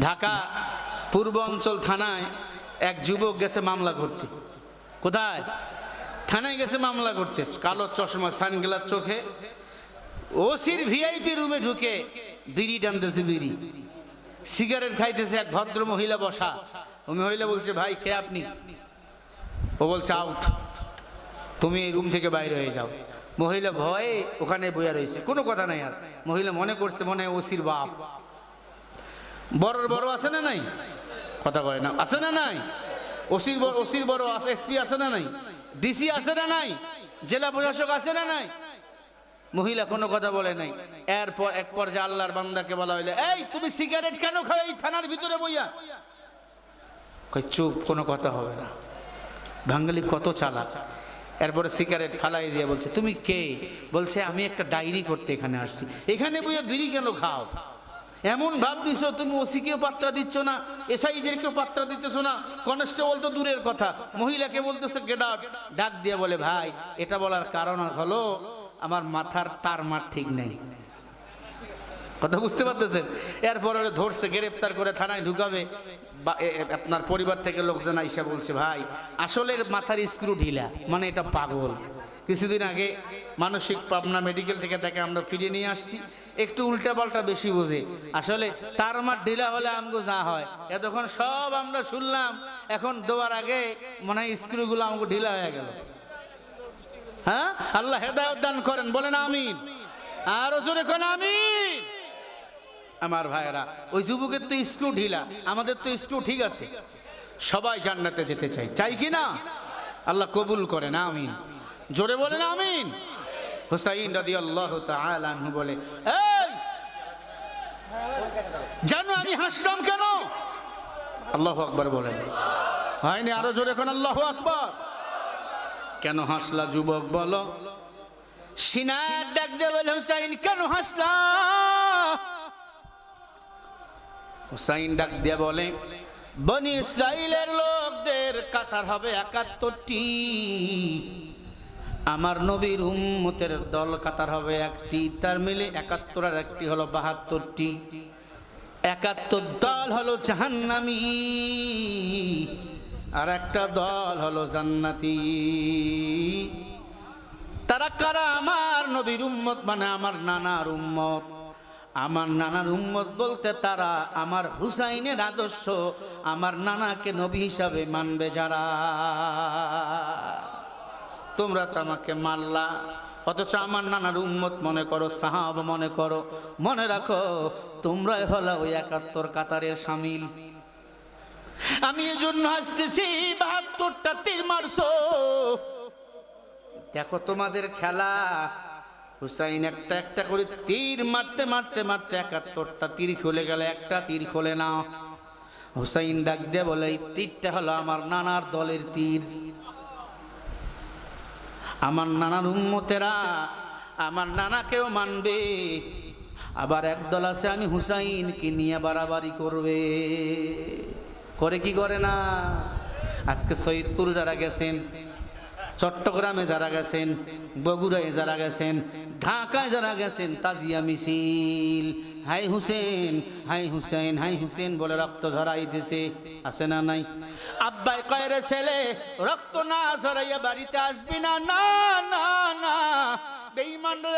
ঢাকা পূর্ব অঞ্চল থানায় এক যুবক গেছে মামলা করতে। কোথায়? থানায় গেছে মামলা করতে। কালো চশমা, সানগ্লাস চোখে। ওসির ভিআইপি রুমে ঢুকে বিড়ি টানতেছে বিড়ি। সিগারেট খাইতেছে এক ভদ্র মহিলা বসা। ও মহিলা বলছে, ভাই, কে আপনি? ও বলছে, আউট। তুমি এই রুম থেকে বাইরে হয়ে যাও। মহিলা ভয়ে ওখানে বইয়া রয়েছে। কোনো কথা নাই আর। মহিলা মনে করছে মনে হয় ওসির বাপ। বড় বড় আছে না নাই? কথা কয় না। আছে না নাই? ওসির বড় ওসির বড় আছে, এসপি আছে না নাই? ডিসি আছে না নাই? জেলা প্রশাসক আছে না নাই? মহিলা কোনো কথা বলে নাই। এরপর, এক পর্যায়ে আল্লাহর বান্দাকে বলা হইলে, এই, তুমি সিগারেট কেন খাও? এই থানার ভিতরে বইয়া। কই চুপ, কোনো কথা হবে না। বাঙালি কত চালা এরপরে সিগারেট ফালাই দিয়ে বলছে, তুমি কে? বলছে, আমি একটা ডায়েরি করতে এখানে আসছি। এখানে বইয়া বিড়ি কেন খাও? এমন ভাব দিছো তুমি ওসিকেও পাত্রা দিচ্ছ না, এসআইদেরকেও পাত্রা দিতেছ না, কনস্টেবল তো দূরের কথা, মহিলাকে বলতেছে গেট আউট ডাক দিয়ে বলে, ভাই, এটা বলার কারণ হলো, আমার মাথার তার মার ঠিক নেই। কথা বুঝতে পারতেছেন? এরপর ধরছে গ্রেফতার করে থানায় ঢুকাবে। আপনার পরিবার থেকে লোকজন আইসা বলছে, ভাই আসলে মাথার স্ক্রু ঢিলা মানে এটা পাগল। কিছুদিন আগে মানসিক পাবনা মেডিকেল থেকে তাকে আমরা ফিরিয়ে নিয়ে আসছি। একটু উল্টা পাল্টা বেশি বোঝে। আসলে তার মার ঢিলা হলে আমগো যা হয়। এতক্ষণ সব আমরা শুনলাম, এখন দেওয়ার আগে মনে হয় স্ক্রুগুলো আমাকে ঢিলা হয়ে গেল। হ্যাঁ? আল্লাহ হেদায়ত দান করেন, বলেন আমিন। আরও জোরে কোন আমিন। আমার ভাইয়েরা, ওই যুবকের তো স্ক্রু ঢিলা, আমাদের তো স্ক্রু ঠিক আছে। সবাই জান্নাতে যেতে চাই চাই কি না? আল্লাহ কবুল করেন, আমিন। জোরে বলেন, আমিন। হুসাইন রাদি আল্লাহ বলে জানো আমি হাসলাম কেন? আল্লাহ আকবার বলেন। হয়নি আরও জোরে কোন আল্লাহ আকবার। কেন হাসলা যুবক বলো? সিনার ডাক দে বলে, হুসাইন, কেন হাসলা? হুসাইন ডাক দিয়ে বলে, বনি ইসরাইলের লোকদের কাতার হবে একাত্তরটি। আমার নবীর উম্মতের দল কাতার হবে একটি, তার মিলে একাত্তর আর একটি হলো বাহাত্তরটি। একাত্তর দল হলো জাহান্নামী আর একটা দল হলো জান্নাতি। তারা কারা? আমার নবীর উম্মত মানে আমার নানার উম্মত। আমার নানার উম্মত বলতে তারা আমার হুসাইনের আদর্শ, আমার নানাকে নবী হিসাবে মানবে যারা। তোমরা তো আমাকে মারলা অথচ আমার নানার উম্মত মনে করো, সাহাব মনে করো। মনে রাখো, তোমরাই হলো ওই একাত্তর কাতারের সামিল। আমি এজন্য আসতেছি বাহাত্তরটা তীর মারছো। দেখো তোমাদের খেলা হুসাইন একটা একটা করে তীর মারতে মারতে মারতে একাত্তরটা তীর খুলে গেলে, একটা তীর খোলে না হুসাইন ডাক দিয়ে বলে, এই তীরটা হলো আমার নানার দলের তীর। আমার নানার উন্মতেরা আমার নানাকেও মানবে। আবার একদল আছে, আমি হুসাইনকে নিয়ে বাড়াবাড়ি করবে। করে কি করে না? আজকে সৈয়দপুর যারা গেছেন চট্টগ্রামে যারা গেছেন, বগুড়ায় যারা গেছেন, ঢাকায় যারা গেছেন, তাজিয়া মিছিল। হাই হুসেন হাই হুসেন হাই হুসেন বলে রক্ত ঝরাইতেছে, আছে না নাই? আব্বাই কয়ের ছেলে, রক্ত না ঝরাইয়া বাড়িতে আসবি না? না না না।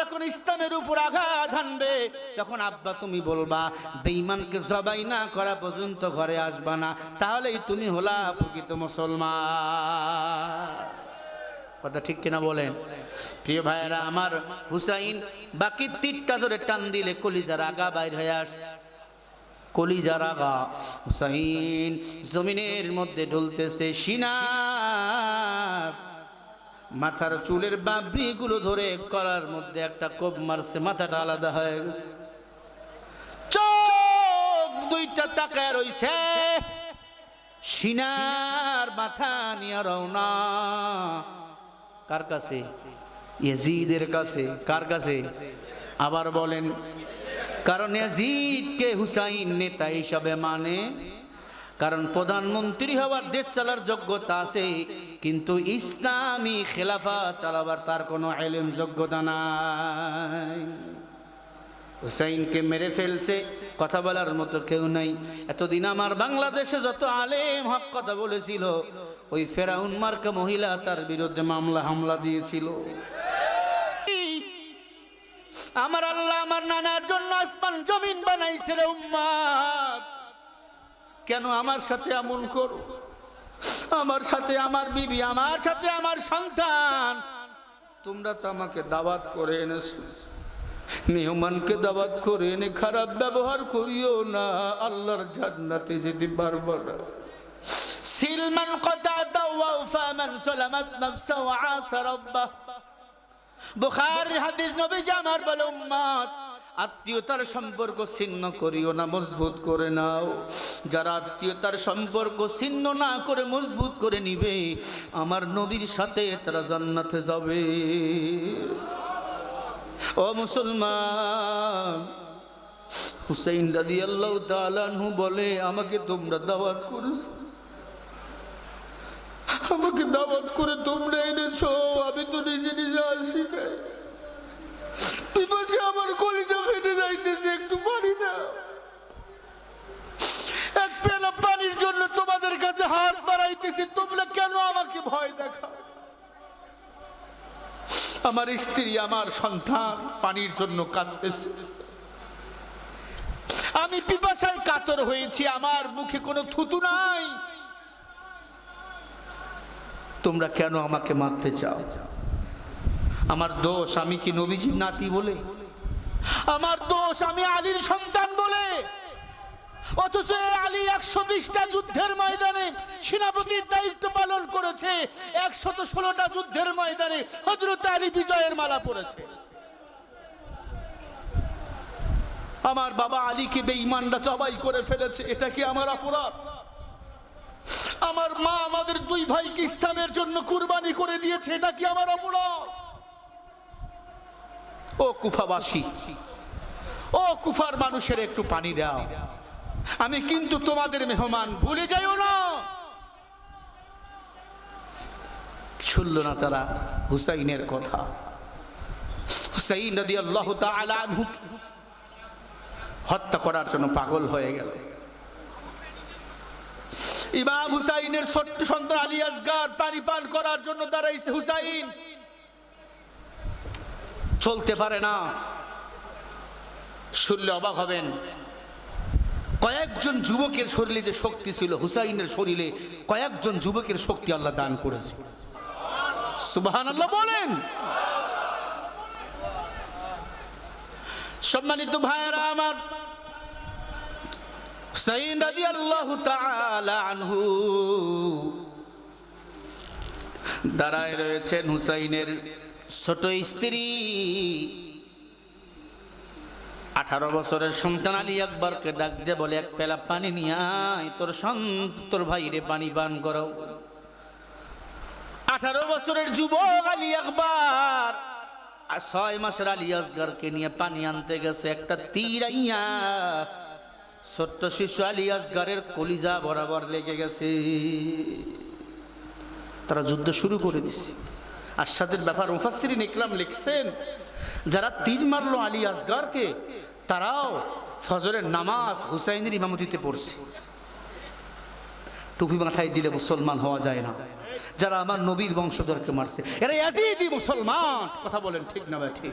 যখন ইসলামের উপর আঘাত হানবে, তখন আব্বা তুমি বলবা, বেঈমানকে জবাই না করা পর্যন্ত ঘরে আসবা না, তাহলেই তুমি হলা প্রকৃত মুসলমান। কথা ঠিক কিনা বলেন? প্রিয় ভাইয়েরা, আমার হুসাইন বাকি তীরটা ধরে টান দিলে কলিজার আগা বাইর হয়ে আসছে কলিজার আগা। হুসাইন জমিনের মধ্যে ঢুলতেছে সিনার মাথার চুলের বাবরিগুলো ধরে করার মধ্যে একটা কোপ মারছে, মাথাটা আলাদা হয়ে গেছে। চোখ দুইটা তাকায় রইছে। সিনার মাথা নিয়ে রওনা। কার কাছে? ইয়াজিদের কাছে। কার কাছে? আবার বলেন, কারণ ইয়াজিদকে হুসাইন নেতা হিসাবে মানে কারণ প্রধানমন্ত্রী হওয়ার দেশ চালার যোগ্যতা আছে, কিন্তু ইসলামী খেলাফা চালাবার তার কোনো আইলেম যোগ্যতা নাই। হুসাইনকে মেরে ফেলছে, কথা বলার মতো কেউ নাই। এতদিন আমার বাংলাদেশে যত আলেম হক কথা বলেছিল, ওই ফেরাউন মার্কা মহিলা তার বিরুদ্ধে মামলা হামলা দিয়েছিল। আমার আল্লাহ আমার নানার জন্য আসমান জমিন বানাইছে রে উম্মাদ। কেন আমার সাথে এমন করো? আমার সাথে আমার বিবি, আমার সাথে আমার সন্তান। তোমরা তো আমাকে দাওয়াত করে এনেছো। মেহমানকে দাওয়াত করে এনে খারাপ ব্যবহার করিও না, আল্লাহর জান্নাতে যেতে পারব না। সিলমান কতাতা ওয়াফা মান সালামাত নাফসা ওয়া আসা রাব্বাহ। বুখারীর হাদিস নবীজি আমার বলে উম্মত আত্মীয়তার সম্পর্ক ছিন্ন করিও না, মজবুত করে নাও। যারা আত্মীয়তার সম্পর্ক ছিন্ন না করে মজবুত করে নিবে, আমার নবীর সাথে তারা জান্নাতে যাবে। ও মুসলমান, হুসাইন দাদি আল্লাহ তালানহু বলে, আমাকে তোমরা দাওয়াত করেছ। আমাকে দাওয়াত করে তোমরা এনেছো। আমি তো নিজে নিজে আসি নাই। পিপাসে আমার কলিজা ফেটে যাইতেছে, একটু পানি এক পেলা পানির জন্য তোমাদের কাছে হাত বাড়াইতেছি, তোমরা কেন আমাকে ভয় দেখাও? আমার স্ত্রী আমার সন্তান পানির জন্য কাঁদতেছে। আমি পিপাসায় কাতর হয়েছি, আমার মুখে কোনো থুতু নাই। তোমরা কেন আমাকে মারতে চাও? আমার দোষ আমি কি নবীজির নাতি বলে? আমার দোষ আমি আলীর সন্তান বলে? অথচ আলী একশো বিশটা যুদ্ধের ময়দানে সেনাপতির দায়িত্ব পালন করেছে। একশত ষোলোটা যুদ্ধের ময়দানে হজরত আলী বিজয়ের মালা পড়েছে আমার বাবা আলীকে বেঈমানরা জবাই করে ফেলেছে, এটা কি আমার অপরাধ? আমার মা আমাদের দুই ভাইকে ইসলামের জন্য কুরবানি করে দিয়েছে, এটা কি আমার অপরাধ? ও কুফাবাসী, ও কুফার মানুষের একটু পানি দাও। আমি কিন্তু তোমাদের মেহমান, ভুলে যাইও না। শুনল না তারা হুসাইনের কথা। হুসাইন নদী আল্লাহ হত্যা করার জন্য পাগল হয়ে গেল। ইমাম হুসাইনের ছোট্ট সন্তান আলী আসগার পানি পান করার জন্য দাঁড়াইছে হুসাইন। চলতে পারে না। শুনলে অবাক হবেন। কয়েকজন যুবকের শরীরে যে শক্তি ছিল, হুসাইনের শরীরে কয়েকজন যুবকের শক্তি আল্লাহ দান করেছে। সুবাহান আল্লাহ বলেন। সম্মানিত ভাইয়েরা আমার দাঁড়ায় রয়েছেন হুসাইনের ছোট স্ত্রী। আঠারো বছরের সন্তান আলী আকবরকে ডাক দিয়ে বলে, এক পেলা পানি নিয়ে আয়, তোর সন্ত, তোর ভাইরে পানি পান করো। আঠারো বছরের যুবক আলী আকবর আর ছয় মাসের আলী আসগারকে নিয়ে পানি আনতে গেছে একটা তীর ছোট্ট শিশু আলী আসগারের কলিজা বরাবর লেগে গেছে। তারা যুদ্ধ শুরু করে দিছে। আশ্বাদের ব্যাপার, মুফাসসিরিন ইকরাম লিখছেন যারা তীর মারলো আলী আসগারকে, তারাও ফজরের নামাজ হুসাইনের ইমামতিতে পড়ছে। টুপি মাথায় দিলে মুসলমান হওয়া যায় না। যারা আমার নবীর বংশধরকে মারছে, এরা ইয়াজিদি মুসলমান। কথা বলেন ঠিক না ভাই, ঠিক।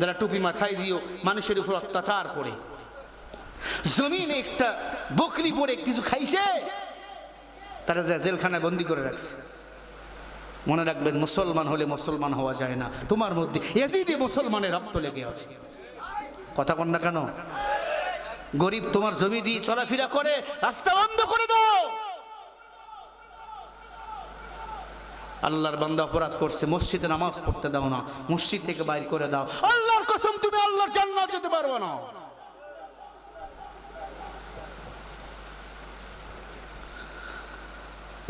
যারা টুপি মাথায় দিয়েও মানুষের উপর অত্যাচার করে। জমিনে একটা বকরি পরে কিছু খাইছে, তারা যা জেলখানায় বন্দি করে রাখছে। মনে রাখবেন, মুসলমান হলে মুসলমান হওয়া যায় না। তোমার মধ্যে এজিদি মুসলমানের রক্ত লেগে আছে। কথা কন না কেন? গরিব তোমার জমি দিয়ে চলাফেরা করে, রাস্তা বন্ধ করে দাও। আল্লাহর বান্দা অপরাধ করছে, মসজিদে নামাজ পড়তে দাও না, মসজিদ থেকে বাইর করে দাও। আল্লাহর কসম, তুমি আল্লাহর জান্নাত যেতে পারবে না।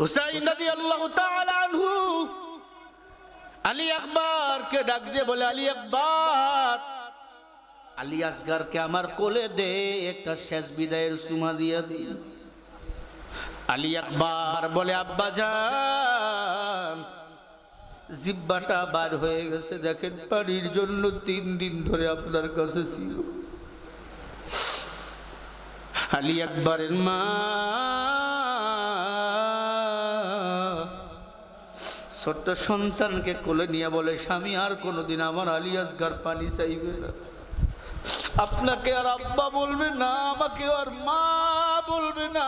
হুসাইন রাদিয়াল্লাহু তাআলা আনহু, আলী আকবরকে ডাক বলে আমার কোলে দে, একটা শেষ বিদায়ের দিয়া বলে, আব্বা জিব্বাটা বার হয়ে গেছে, দেখেন পানির জন্য তিন দিন ধরে আপনার কাছে ছিল। আলী আকবরের মা ছোট্ট সন্তানকে কোলে নিয়ে বলে, স্বামী, আর কোনোদিন আমার আলী আসগার পানি চাইবে না। আপনাকে আর আব্বা বলবে না, আমাকে আর মা বলবে না।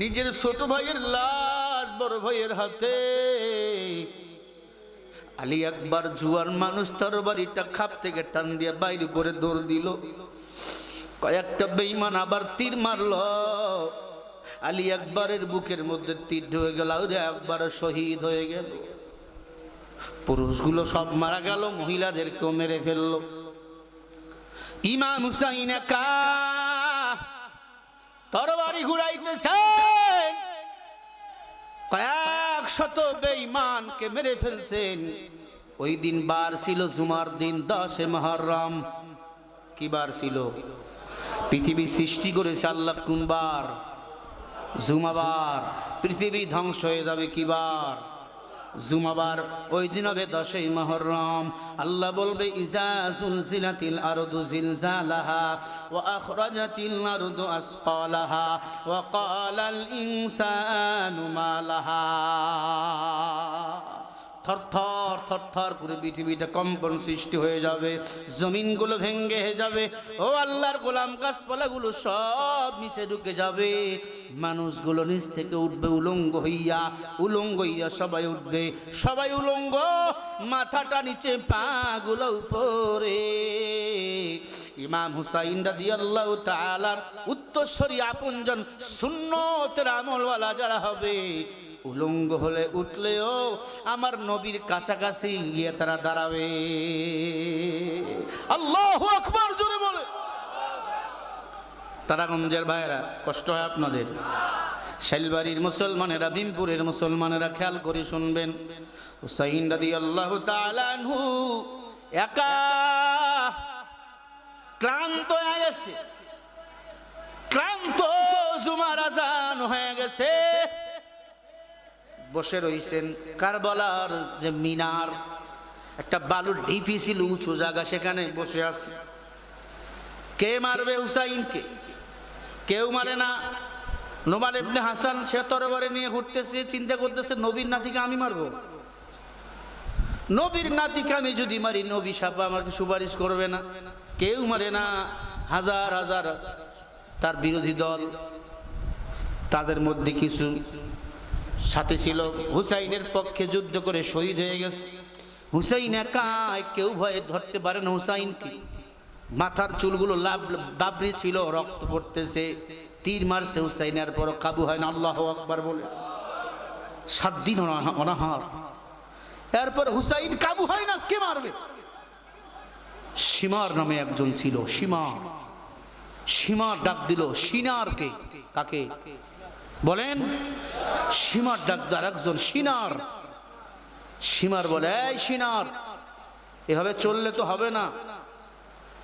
নিজের ছোট ভাইয়ের লাশ, বড় ভাইয়ের হাতে। আলী একবার জুয়ার মানুষ তার বাড়িটা খাপ থেকে টান দিয়ে বাইরে করে দৌড় দিল। কয়েকটা বেইমান আবার তীর মারল। আলী একবারের বুকের মধ্যে তীর ঢুকে গেল ওরে একবার শহীদ হয়ে গেল। পুরুষগুলো সব মারা গেল, মহিলাদেরকেও মেরে ফেলল। ইমাম হুসাইন একা তরবারি ঘুরাইতেছেন কয়েক শত বেঈমানকে মেরে ফেলছেন। ওই দিন বার ছিল জুমার দিন, দশে মহরম। কি বার ছিল? পৃথিবী সৃষ্টি করেছে আল্লাহ কুম্বার। জুমাবার, পৃথিবী ধ্বংস হয়ে যাবে কিবার? জুমাবার, ওই দিন হবে দশই মহরম, আল্লাহ বলবে, ইজা জুলজিলাতিল আরদু জিলজালাহা ওয়া আখরাজাতিল আরদু আসকালাহা ওয়া ক্বালাল ইনসানু মা লাহা থর থর থর থর করে পৃথিবীতে কম্পন সৃষ্টি হয়ে যাবে, জমিনগুলো ভেঙ্গে হয়ে যাবে, ও আল্লাহর গোলাম গাছপালাগুলো সব নিচে ঢুকে যাবে, মানুষগুলো নিচ থেকে উঠবে উলঙ্গ হইয়া উলঙ্গ হইয়া সবাই উঠবে, সবাই উলঙ্গ, মাথাটা নিচে পাগুলো উপরে। ইমাম হুসাইন রাদি আল্লাহ তালার উত্তরস্বরী আপনজন সুন্নতের আমলওয়ালা যারা হবে উলঙ্গ হলে উঠলেও আমার নবীর কাছাকাছি গিয়ে তারা দাঁড়াবে। আল্লাহ আকবার, জোরে বলে। তারাগঞ্জের ভাইয়েরা, কষ্ট হয় আপনাদের। শাইলবাড়ির মুসলমানেরা, ভীমপুরের মুসলমানেরা খেয়াল করে শুনবেন। হুসাইন রাদি আল্লাহ তালানহু একা ক্লান্ত গেছে। ক্লান্ত জুমার আজান হয়ে গেছে। বসে রইছেন কারবালার যে মিনার, একটা বালুর ঢিপি ছিল উঁচু জায়গা, সেখানে বসে আছে। কে মারবে হুসাইনকে? কেউ মারে না। নোমান এমনি হাসান সে তরবারে নিয়ে ঘুরতেছে, চিন্তা করতেছে, নবীর নাতিকে আমি মারবো? নবীর নাতিকে আমি যদি মারি, নবী সাপা আমাকে সুপারিশ করবে না। কেউ মারে না। হাজার হাজার তার বিরোধী দল, তাদের মধ্যে কিছু সাথে ছিল হুসাইনের পক্ষে যুদ্ধ করে শহীদ হয়ে গেছে। হুসাইন একাই কেউ ভয়ে ধরতে পারে না হুসাইনকে। মাথার চুলগুলো লাভ বাবরি ছিল, রক্ত পড়তেছে, তীর মারছে হুসাইনের পর কাবু হয় না, আল্লাহ আকবার বলে। সাত দিন অনা- অনাহার। এরপর হুসাইন কাবু হয় না, কে মারবে? সীমার নামে একজন ছিল, সীমা। সীমার ডাক দিল, সিনারকে, কাকে? বলেন, সীমার ডাক আর একজন সিনার। সীমার বলে, এই সিনার, এভাবে চললে তো হবে না।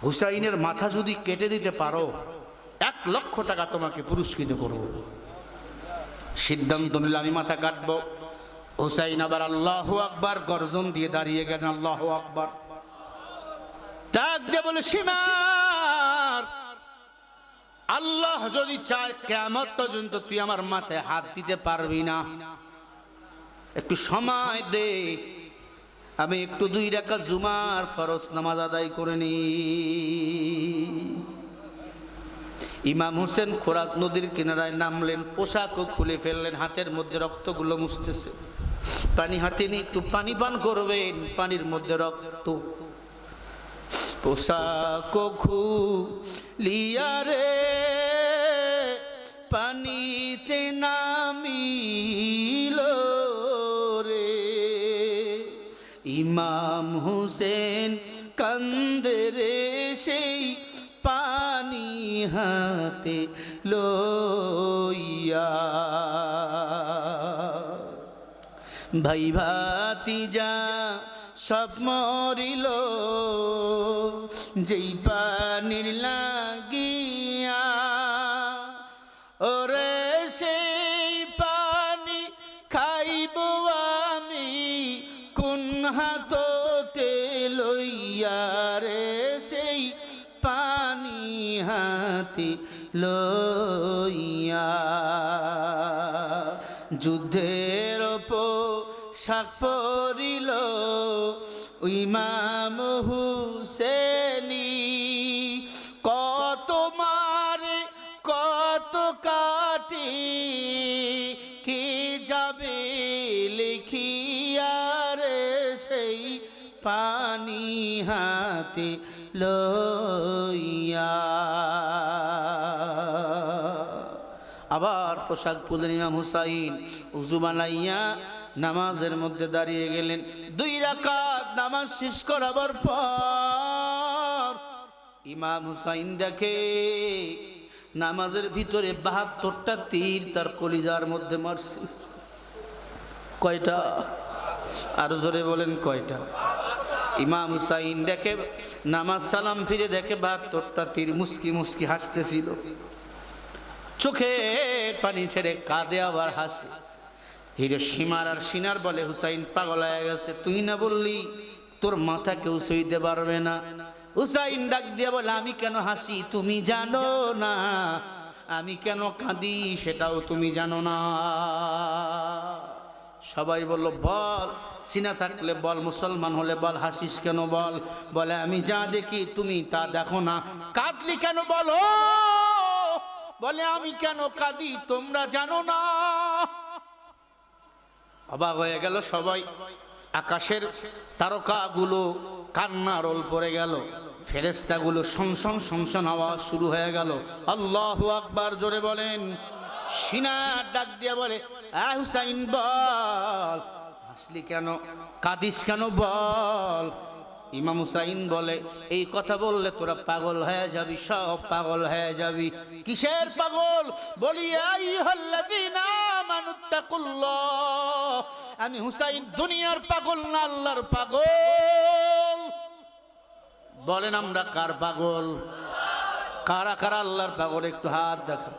হুসাইনের মাথা যদি কেটে দিতে পারো, এক লক্ষ টাকা তোমাকে পুরস্কৃত করব। সিদ্ধান্ত নিলে আমি মাথা কাটবো। হুসাইন আবার আল্লাহ আকবার গর্জন দিয়ে দাঁড়িয়ে গেলেন, আল্লাহ আকবার। ডাক দিয়ে বলে সীমার আল্লাহ যদি চায় কেমন পর্যন্ত তুই আমার মাথায় হাত দিতে পারবি না। একটু সময় দে। আমি একটু দুই রাখা জুমার ফরজ নামাজ আদায় করে নি। ইমাম হোসেন খোরাক নদীর কিনারায় নামলেন, পোশাকও খুলে ফেললেন, হাতের মধ্যে রক্তগুলো মুছতেছে। পানি হাতে নিয়ে একটু পানি পান করবেন, পানির মধ্যে রক্ত পোশাক খুলিয়া রে, পানিতে নামিল রে। ইমাম হুসেন কান্দে রে সেই পানি হাতে লইয়া। ভাই ভাতি যা সব মরিল, যেই পানির লাগিয়া। ওরে সেই পানি খাইব আমি হাততে লইয়া রে সেই পানি হাতে লইয়া। যুদ্ধের পোশাক পরিল ইমাম হুসেনি, কত মারে, কত কাটি, কি যাবে রে সেই পানি হাতে লইয়া। আবার পোশাক পুলেন ইমাম হুসাইন, উজু বানাইয়া নামাজের মধ্যে দাঁড়িয়ে গেলেন। দুই রাকাত নামাজ শেষ করাবার পর ইমাম হুসাইন দেখে, নামাজের ভিতরে বাহাত্তরটা তীর তার কলিজার মধ্যে মারছে। কয়টা? আরও জোরে বলেন কয়টা? ইমাম হুসাইন দেখে, নামাজ সালাম ফিরে দেখে বাহাত্তরটা তীর মুস্কি মুস্কি হাসতেছিল। চোখে পানি ছেড়ে কাঁদে আবার হাসে। হিরে সীমার আর সিনার বলে, হুসাইন, পাগল হয়ে গেছে। তুই না বললি তোর মাথা কেউ সইতে পারবে না? হুসাইন ডাক দিয়ে বলে, আমি কেন হাসি তুমি জানো না। আমি কেন কাঁদি সেটাও তুমি জানো না। সবাই বলল, বল, সিনা থাকলে বল, মুসলমান হলে বল, হাসিস কেন বল? বলে, আমি যা দেখি তুমি তা দেখো না। কাঁদলি কেন বলো? বলে, আমি কেন কাঁদি তোমরা জানো না। অবাক হয়ে গেল সবাই। আকাশের তারকাগুলো কান্নার রোল পড়ে গেল। ফেরেস্তাগুলো সংসন সংসন আওয়াজ শুরু হয়ে গেল। আল্লাহ আকবার, জোরে বলেন। সিনার ডাক দিয়ে বলে আ হুসাইন বল, হাসলি কেন? কাদিস কেন বল? ইমাম হুসাইন বলে, এই কথা বললে তোরা পাগল হয়ে যাবি, সব পাগল হয়ে যাবি। কিসের পাগল? বলি আমি হুসাইন, দুনিয়ার পাগল না আল্লাহর পাগল? বলেন, আমরা কার পাগল? কারা কারা আল্লাহর পাগল? একটু হাত দেখা